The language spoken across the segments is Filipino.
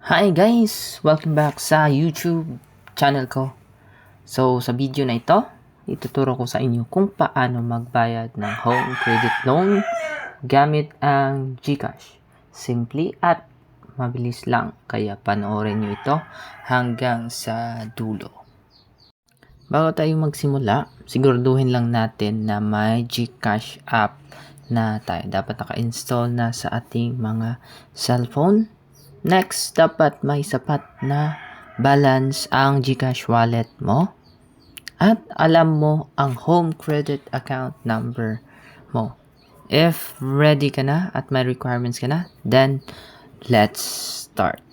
Hi guys! Welcome back sa YouTube channel ko. So, sa video na ito, ituturo ko sa inyo kung paano magbayad ng home credit loan gamit ang GCash. Simply at mabilis lang, kaya panoorin nyo ito hanggang sa dulo. Bago tayo magsimula, siguraduhin lang natin na may GCash app na tayo. Dapat naka-install na sa ating mga cellphone Next, dapat may sapat na balance ang GCash wallet mo at alam mo ang home credit account number mo. If ready ka na at may requirements ka na, then let's start.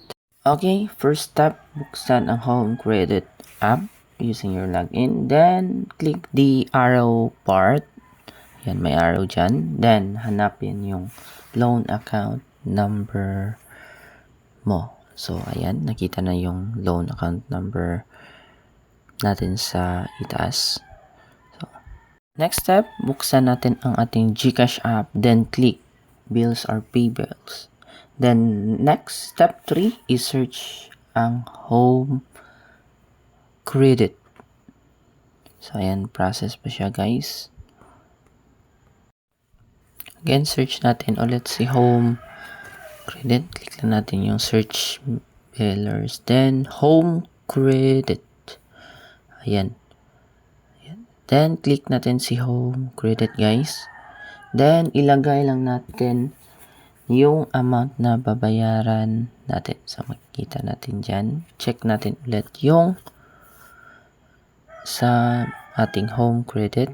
Okay, first step, buksan ang home credit app using your login. Then, click the arrow part. Yan, may arrow dyan. Then, hanapin yung loan account number mo. So, ayan, nakita na yung loan account number natin sa itaas. So, next step, buksan natin ang ating GCash app, then click bills or pay bills. Then, next, step 3 is search ang home credit. So, ayan, process pa siya, guys. Again, search natin ulit si home credit. Click lang natin yung search billers. Then, home credit. Ayan. Ayan. Then, click natin si home credit, guys. Then, ilagay lang natin yung amount na babayaran natin. So, makikita natin dyan. Check natin ulit yung sa ating home credit.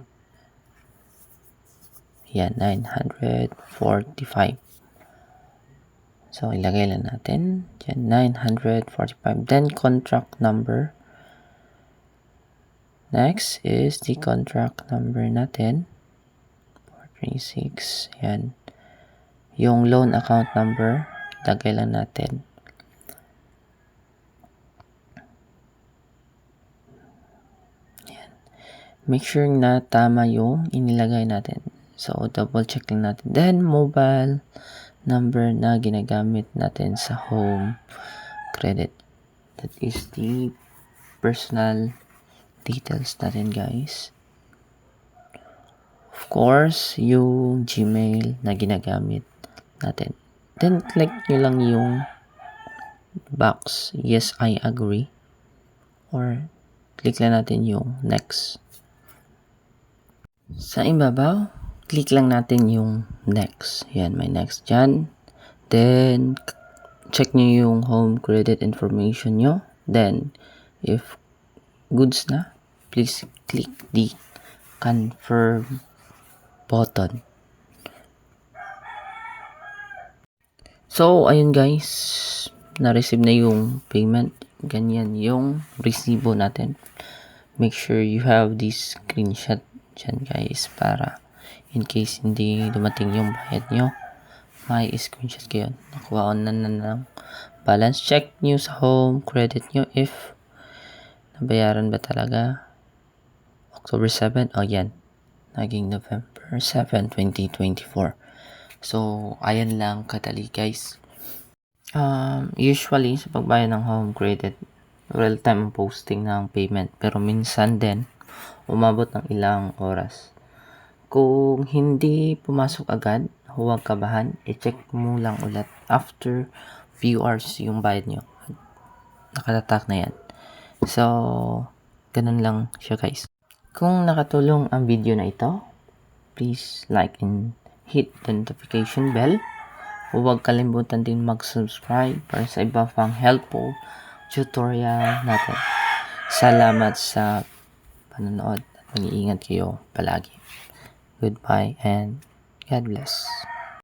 Yan, 945. So, ilagay lang natin. Diyan, 945. Then, contract number. Next is the contract number natin. 436. Yan. Yung loan account number, lagay lang natin. Yan. Make sure na tama yung inilagay natin. So, double check lang natin. Then, mobile number na ginagamit natin sa home credit. That is the personal details natin guys. Of course, yung Gmail na ginagamit natin. Then, click nyo lang yung box, yes, I agree. Or, click lang natin yung next. Sa ibabaw, click lang natin yung next. Yan, may next dyan. Then, check nyo yung home credit information nyo. Then, if goods na, please click the confirm button. So, ayun guys, na-receive na yung payment. Ganyan yung resibo natin. Make sure you have this screenshot dyan guys para in case hindi dumating yung bayad nyo may screenshot kayo. Nakuha na na ng balance check nyo sa home credit nyo if nabayaran ba talaga. October 7 oh yan. Naging November 7 2024 so ayan lang kadali guys. Um, usually sa pagbayad ng home credit real time posting ng payment. Pero minsan din umabot ng ilang oras. Kung hindi pumasok agad, huwag kabahan, i-check mo lang ulit after few hours yung bayad nyo. Nakatatak na yan. So, ganun lang siya guys. Kung nakatulong ang video na ito, please like and hit the notification bell. Huwag kalimutan din mag-subscribe para sa iba pang helpful tutorial natin. Salamat sa panonood at mag-iingat kayo palagi. Goodbye and God bless.